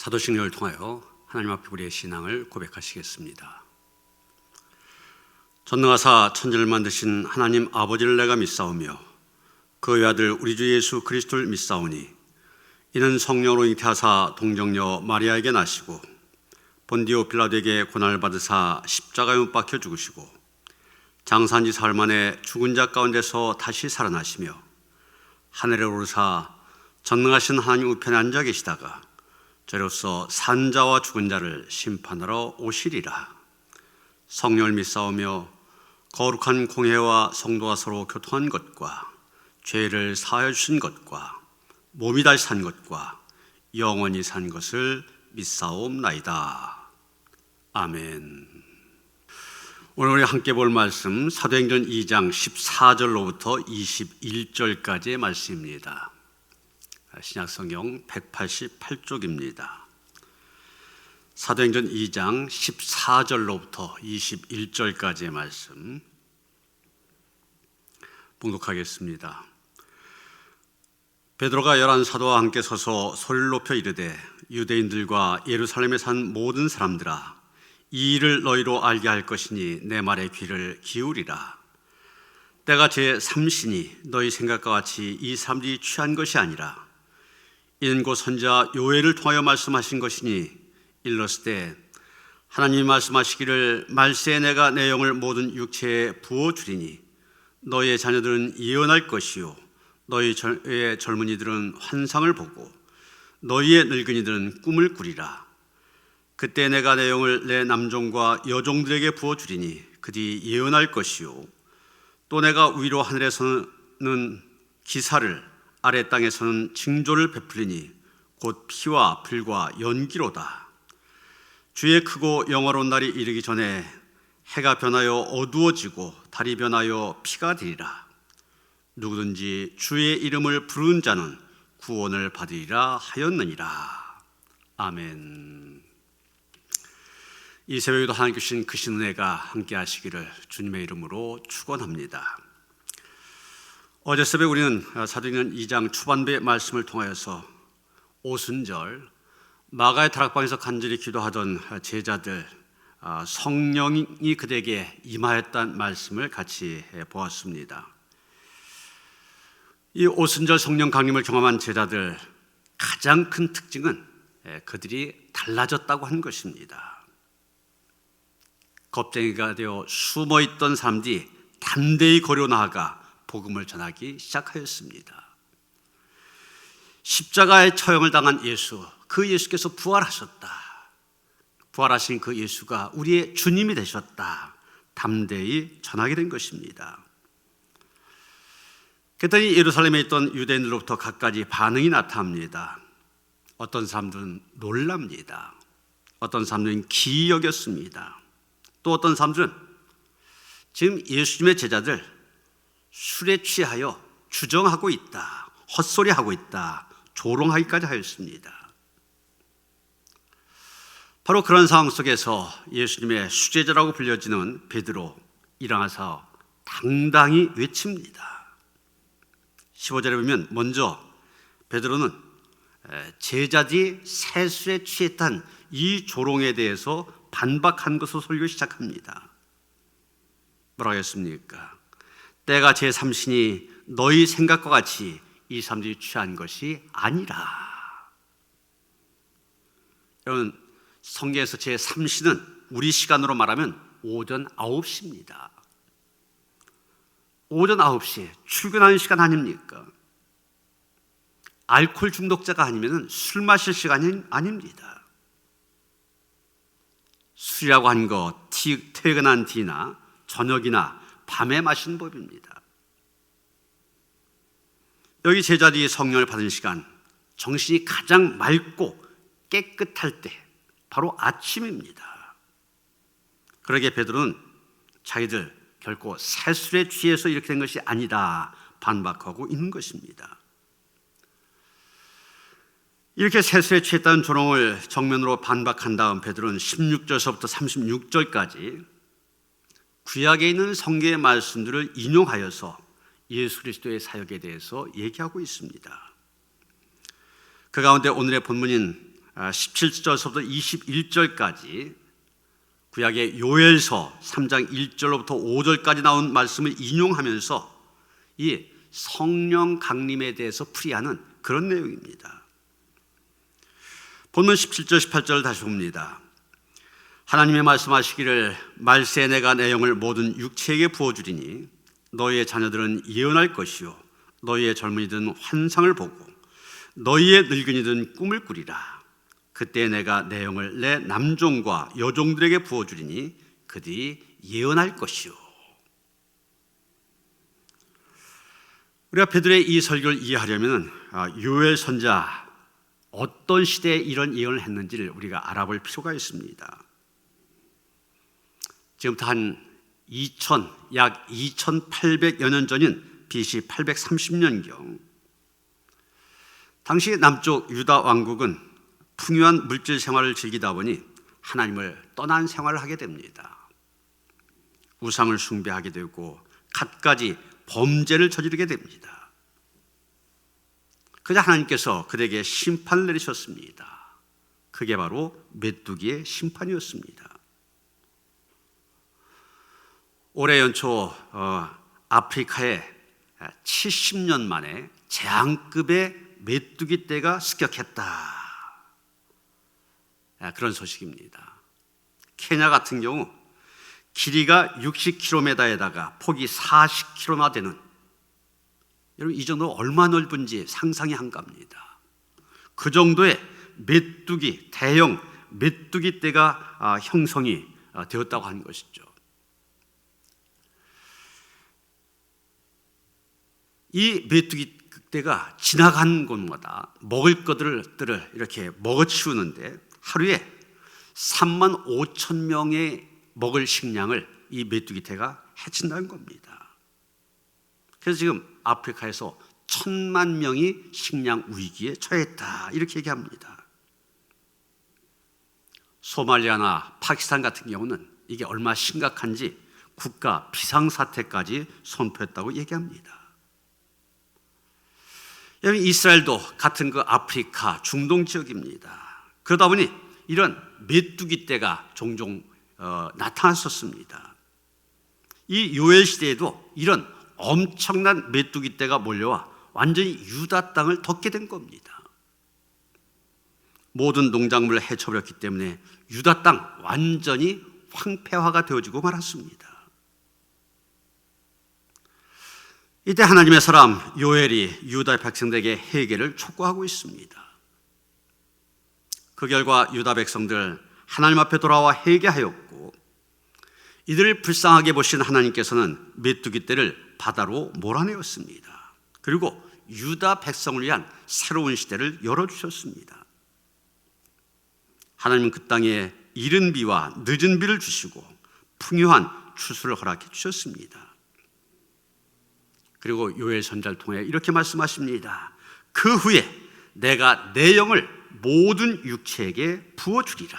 사도신경을 통하여 하나님 앞에 우리의 신앙을 고백하시겠습니다. 전능하사 천지를 만드신 하나님 아버지를 내가 믿사오며 그 외아들 우리 주 예수 그리스도를 믿사오니 이는 성령으로 잉태하사 동정녀 마리아에게 나시고 본디오 빌라도에게 고난을 받으사 십자가에 못 박혀 죽으시고 장산지 사흘 만에 죽은 자 가운데서 다시 살아나시며 하늘에 오르사 전능하신 하나님 우편에 앉아 계시다가 저로서 산자와 죽은 자를 심판하러 오시리라. 성령을 믿사오며 거룩한 공회와 성도와 서로 교통한 것과 죄를 사하여 주신 것과 몸이 다시 산 것과 영원히 산 것을 믿사옵나이다. 아멘. 오늘 우리 함께 볼 말씀 사도행전 2장 14절로부터 21절까지의 말씀입니다. 신약성경 188쪽입니다. 사도행전 2장 14절로부터 21절까지의 말씀 봉독하겠습니다. 베드로가 열한 사도와 함께 서서 소리를 높여 이르되 유대인들과 예루살렘에 산 모든 사람들아 이 일을 너희로 알게 할 것이니 내 말에 귀를 기울이라 때가 제 삼신이 너희 생각과 같이 이 사람들이 취한 것이 아니라 곧 선자 요엘을 통하여 말씀하신 것이니 일렀을 때 하나님이 말씀하시기를 말세에 내가 내 영을 모든 육체에 부어 주리니 너희의 자녀들은 예언할 것이요 너희 의 젊은이들은 환상을 보고 너희의 늙은이들은 꿈을 꾸리라. 그때 내가 내 영을 내 남종과 여종들에게 부어 주리니 그들이 예언할 것이요 또 내가 위로 하늘에서는 기사를 아래 땅에서는 징조를 베풀리니 곧 피와 불과 연기로다. 주의 크고 영화로운 날이 이르기 전에 해가 변하여 어두워지고 달이 변하여 피가 되리라. 누구든지 주의 이름을 부르는 자는 구원을 받으리라 하였느니라. 아멘. 이 새벽에도 하나님 주신 크신 은혜가 함께 하시기를 주님의 이름으로 축원합니다. 어제 새벽 우리는 사도행전 2장 초반부의 말씀을 통하여서 오순절 마가의 다락방에서 간절히 기도하던 제자들 아, 성령이 그들에게 임하였다는 말씀을 같이 보았습니다. 이 오순절 성령 강림을 경험한 제자들 가장 큰 특징은 그들이 달라졌다고 한 것입니다. 겁쟁이가 되어 숨어 있던 사람들이 단대히 거려 나아가 복음을 전하기 시작하였습니다. 십자가의 처형을 당한 예수, 그 예수께서 부활하셨다. 부활하신 그 예수가 우리의 주님이 되셨다. 담대히 전하게 된 것입니다. 그랬더니 예루살렘에 있던 유대인들로부터 갖가지 반응이 나타납니다. 어떤 사람들은 놀랍니다. 어떤 사람들은 기이 여겼습니다. 또 어떤 사람들은 지금 예수님의 제자들 술에 취하여 주정하고 있다. 헛소리하고 있다. 조롱하기까지 하였습니다. 바로 그런 상황 속에서 예수님의 수제자라고 불려지는 베드로 일어나서 당당히 외칩니다. 15절에 보면 먼저 베드로는 제자들이 세수에 취했던 이 조롱에 대해서 반박한 것으로 설교 시작합니다. 뭐라고 했습니까? 때가 제 삼신이 너희 생각과 같이 이 사람들이 취한 것이 아니라. 여러분, 성경에서 제 삼신은 우리 시간으로 말하면 오전 9시입니다. 오전 9시 출근하는 시간 아닙니까? 알코올 중독자가 아니면 술 마실 시간이 아닙니다. 술이라고 한 것, 퇴근한 뒤나 저녁이나 밤에 마신 법입니다. 여기 제자들이 성령을 받은 시간, 정신이 가장 맑고 깨끗할 때, 바로 아침입니다. 그러게 베드로는 자기들 결코 새술에 취해서 이렇게 된 것이 아니다 반박하고 있는 것입니다. 이렇게 새술에 취했다는 조롱을 정면으로 반박한 다음 베드로는 16절서부터 36절까지 구약에 있는 성경의 말씀들을 인용하여서 예수 그리스도의 사역에 대해서 얘기하고 있습니다. 그 가운데 오늘의 본문인 17절부터 21절까지 구약의 요엘서 3장 1절로부터 5절까지 나온 말씀을 인용하면서 이 성령 강림에 대해서 풀이하는 그런 내용입니다. 본문 17절 18절을 다시 봅니다. 하나님의 말씀하시기를 말세 내가 내 영을 모든 육체에게 부어주리니 너희의 자녀들은 예언할 것이요 너희의 젊은이들은 환상을 보고 너희의 늙은이들은 꿈을 꾸리라 그때 내가 내 영을 내 남종과 여종들에게 부어주리니 그들이 예언할 것이요 우리가 베드로의 이 설교를 이해하려면 아, 요엘 선자 어떤 시대에 이런 예언을 했는지를 우리가 알아볼 필요가 있습니다. 지금부터 한 2000, 약 2800여 년 전인 BC 830년경 당시 남쪽 유다 왕국은 풍요한 물질 생활을 즐기다 보니 하나님을 떠난 생활을 하게 됩니다. 우상을 숭배하게 되고 갖가지 범죄를 저지르게 됩니다. 그자 하나님께서 그에게 심판을 내리셨습니다. 그게 바로 메뚜기의 심판이었습니다. 올해 연초 어, 아프리카에 70년 만에 재앙급의 메뚜기 떼가 습격했다. 그런 소식입니다. 케냐 같은 경우 길이가 60km에다가 폭이 40km나 되는 여러분 이 정도 얼마 넓은지 상상이 한갑니다. 그 정도의 메뚜기 대형 메뚜기 떼가 아, 형성이 아, 되었다고 하는 것이죠. 이 메뚜기 떼가 지나간 곳마다 먹을 것들을 이렇게 먹어치우는데 하루에 3만 5천 명의 먹을 식량을 이 메뚜기 떼가 해친다는 겁니다. 그래서 지금 아프리카에서 천만 명이 식량 위기에 처했다 이렇게 얘기합니다. 소말리아나 파키스탄 같은 경우는 이게 얼마 심각한지 국가 비상사태까지 선포했다고 얘기합니다. 이스라엘도 같은 그 아프리카 중동 지역입니다. 그러다 보니 이런 메뚜기 떼가 종종 어, 나타났었습니다. 이 요엘 시대에도 이런 엄청난 메뚜기 떼가 몰려와 완전히 유다 땅을 덮게 된 겁니다. 모든 농작물을 해쳐버렸기 때문에 유다 땅 완전히 황폐화가 되어지고 말았습니다. 이때 하나님의 사람 요엘이 유다 백성들에게 해결을 촉구하고 있습니다. 그 결과 유다 백성들 하나님 앞에 돌아와 회개하였고 이들을 불쌍하게 보신 하나님께서는 메뚜기 떼를 바다로 몰아내었습니다. 그리고 유다 백성을 위한 새로운 시대를 열어주셨습니다. 하나님은 그 땅에 이른 비와 늦은 비를 주시고 풍요한 추수를 허락해 주셨습니다. 그리고 요엘 선자를 통해 이렇게 말씀하십니다. 그 후에 내가 내 영을 모든 육체에게 부어 주리라.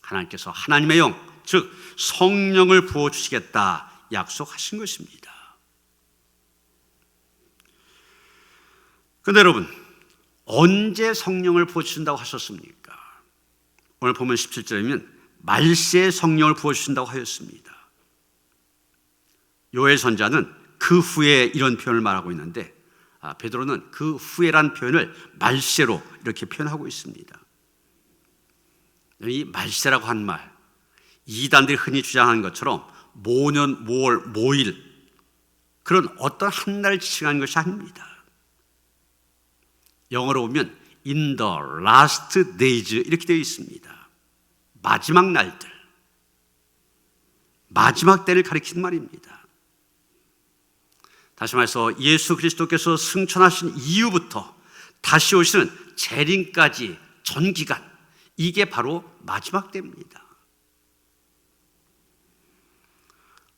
하나님께서 하나님의 영, 즉 성령을 부어 주시겠다 약속하신 것입니다. 근데 여러분, 언제 성령을 부어 주신다고 하셨습니까? 오늘 보면 17절이면 말세 성령을 부어 주신다고 하였습니다. 요엘 선자는 그 후에 이런 표현을 말하고 있는데 아, 베드로는 그 후에란 표현을 말세로 이렇게 표현하고 있습니다. 이 말세라고 한 말, 이단들이 흔히 주장하는 것처럼 모년, 모월, 모일 그런 어떤 한 날을 지칭하는 것이 아닙니다. 영어로 보면 in the last days 이렇게 되어 있습니다. 마지막 날들, 마지막 때를 가리키는 말입니다. 다시 말해서 예수 그리스도께서 승천하신 이후부터 다시 오시는 재림까지 전 기간 이게 바로 마지막 때입니다.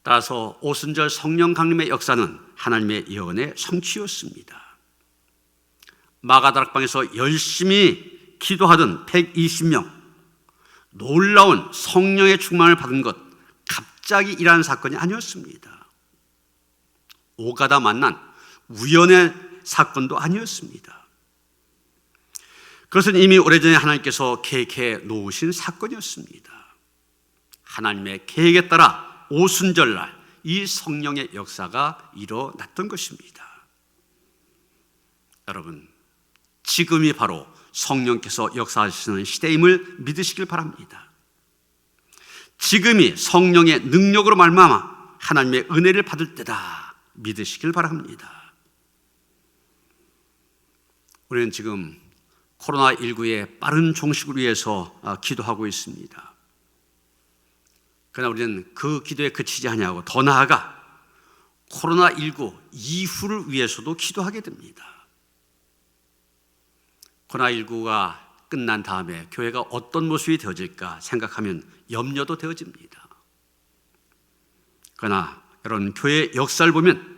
따라서 오순절 성령 강림의 역사는 하나님의 예언의 성취였습니다. 마가다락방에서 열심히 기도하던 120명 놀라운 성령의 충만을 받은 것 갑자기 일어난 사건이 아니었습니다. 오가다 만난 우연의 사건도 아니었습니다. 그것은 이미 오래전에 하나님께서 계획해 놓으신 사건이었습니다. 하나님의 계획에 따라 오순절날 이 성령의 역사가 일어났던 것입니다. 여러분, 지금이 바로 성령께서 역사하시는 시대임을 믿으시길 바랍니다. 지금이 성령의 능력으로 말미암아 하나님의 은혜를 받을 때다 믿으시길 바랍니다. 우리는 지금 코로나19의 빠른 종식을 위해서 아, 기도하고 있습니다. 그러나 우리는 그 기도에 그치지 아니하고 더 나아가 코로나19 이후를 위해서도 기도하게 됩니다. 코로나19가 끝난 다음에 교회가 어떤 모습이 되어질까 생각하면 염려도 되어집니다. 그러나 여러분 교회 역사를 보면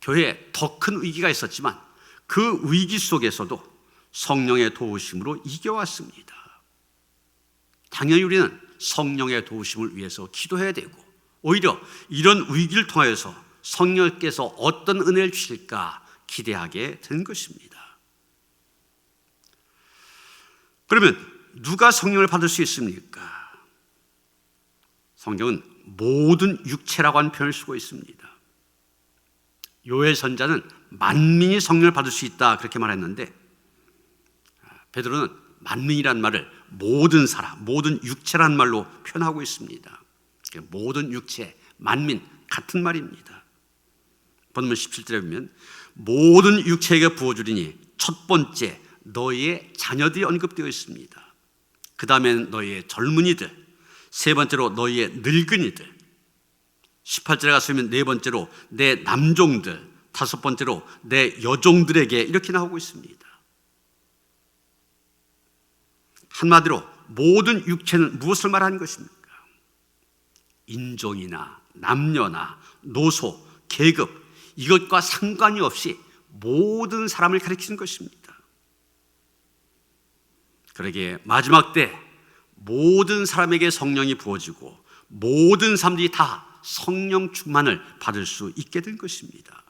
교회에 더 큰 위기가 있었지만 그 위기 속에서도 성령의 도우심으로 이겨왔습니다. 당연히 우리는 성령의 도우심을 위해서 기도해야 되고 오히려 이런 위기를 통하여서 성령께서 어떤 은혜를 주실까 기대하게 된 것입니다. 그러면 누가 성령을 받을 수 있습니까? 성경은 모든 육체라고 하는 표현을 쓰고 있습니다. 요엘 선자는 만민이 성령을 받을 수 있다 그렇게 말했는데 베드로는 만민이란 말을 모든 사람, 모든 육체란 말로 표현하고 있습니다. 모든 육체, 만민 같은 말입니다. 본문 17절에 보면 모든 육체에게 부어주리니 첫 번째 너희의 자녀들이 언급되어 있습니다. 그 다음엔 너희의 젊은이들, 세 번째로 너희의 늙은이들, 18절에 갔으면 네 번째로 내 남종들, 다섯 번째로 내 여종들에게 이렇게 나오고 있습니다. 한마디로 모든 육체는 무엇을 말하는 것입니까? 인종이나 남녀나 노소, 계급 이것과 상관이 없이 모든 사람을 가리키는 것입니다. 그러기에 마지막 때 모든 사람에게 성령이 부어지고 모든 사람들이 다 성령 충만을 받을 수 있게 된 것입니다.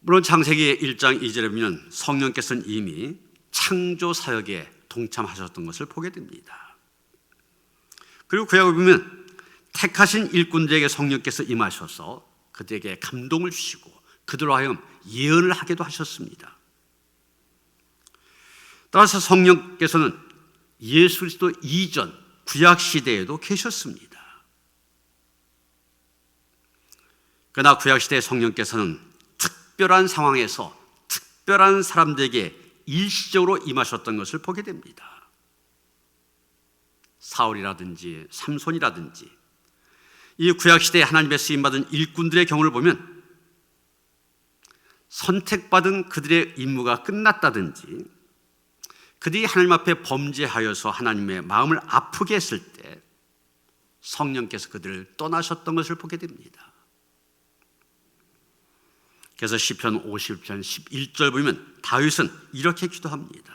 물론 창세기 1장 2절에 보면 성령께서는 이미 창조 사역에 동참하셨던 것을 보게 됩니다. 그리고 구약을 보면 택하신 일꾼들에게 성령께서 임하셔서 그들에게 감동을 주시고 그들로 하여금 예언을 하게도 하셨습니다. 따라서 성령께서는 예수 그리스도 이전 구약 시대에도 계셨습니다. 그러나 구약 시대 성령께서는 특별한 상황에서 특별한 사람들에게 일시적으로 임하셨던 것을 보게 됩니다. 사울이라든지 삼손이라든지 이 구약 시대에 하나님의 쓰임 받은 일꾼들의 경우를 보면 선택받은 그들의 임무가 끝났다든지 그들이 하나님 앞에 범죄하여서 하나님의 마음을 아프게 했을 때 성령께서 그들을 떠나셨던 것을 보게 됩니다. 그래서 시편 50편 11절 보면 다윗은 이렇게 기도합니다.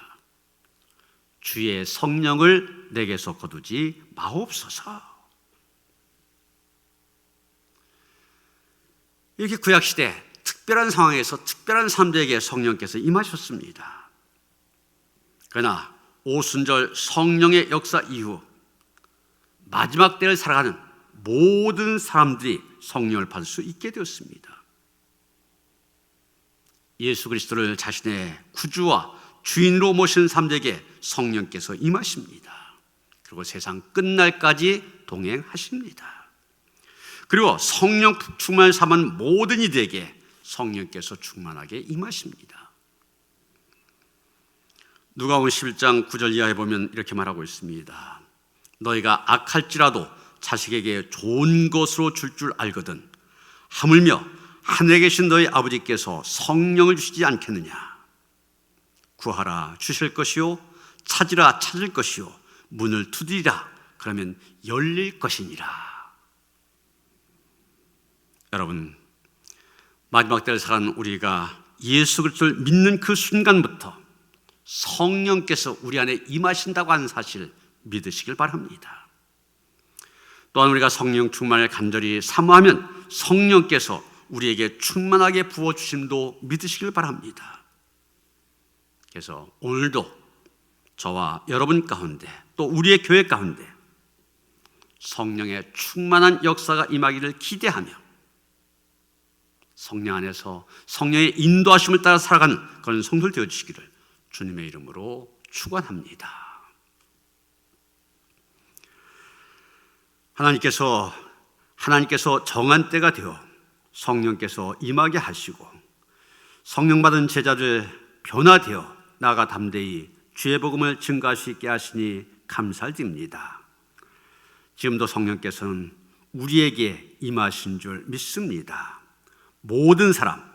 주의 성령을 내게서 거두지 마옵소서. 이렇게 구약 시대 특별한 상황에서 특별한 사람들에게 성령께서 임하셨습니다. 그러나 오순절 성령의 역사 이후 마지막 때를 살아가는 모든 사람들이 성령을 받을 수 있게 되었습니다. 예수 그리스도를 자신의 구주와 주인으로 모신 사람들에게 성령께서 임하십니다. 그리고 세상 끝날까지 동행하십니다. 그리고 성령 충만을 삼은 모든 이들에게 성령께서 충만하게 임하십니다. 누가복음 11장 9절 이하에 보면 이렇게 말하고 있습니다. 너희가 악할지라도 자식에게 좋은 것으로 줄줄 줄 알거든 하물며 하늘에 계신 너희 아버지께서 성령을 주시지 않겠느냐? 구하라 주실 것이요 찾으라 찾을 것이요 문을 두드리라 그러면 열릴 것이니라. 여러분 마지막 때를 살아가는 우리가 예수 그리스도를 믿는 그 순간부터 성령께서 우리 안에 임하신다고 하는 사실 믿으시길 바랍니다. 또한 우리가 성령 충만을 간절히 사모하면 성령께서 우리에게 충만하게 부어 주심도 믿으시길 바랍니다. 그래서 오늘도 저와 여러분 가운데 또 우리의 교회 가운데 성령의 충만한 역사가 임하기를 기대하며 성령 안에서 성령의 인도하심을 따라 살아가는 그런 성들 되어 주시기를 주님의 이름으로 축원합니다. 하나님께서 하나님께서 정한 때가 되어 성령께서 임하게 하시고 성령 받은 제자들 변화되어 나가 담대히 주의 복음을 증가할 수 있게 하시니 감사드립니다. 지금도 성령께서는 우리에게 임하신 줄 믿습니다. 모든 사람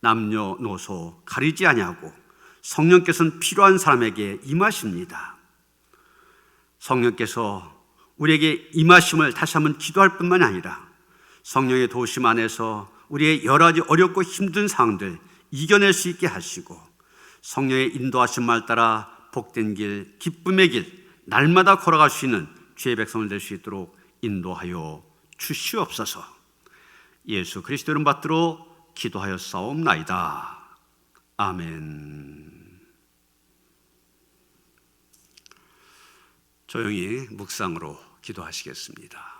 남녀노소 가리지 아니하고 성령께서는 필요한 사람에게 임하십니다. 성령께서 우리에게 임하심을 다시 한번 기도할 뿐만 아니라 성령의 도심 안에서 우리의 여러 가지 어렵고 힘든 상황들 이겨낼 수 있게 하시고 성령의 인도하신 말 따라 복된 길, 기쁨의 길, 날마다 걸어갈 수 있는 주의 백성을 될 수 있도록 인도하여 주시옵소서. 예수 그리스도 이름 받들어 기도하여 싸움나이다. 아멘. 조용히 묵상으로 기도하시겠습니다.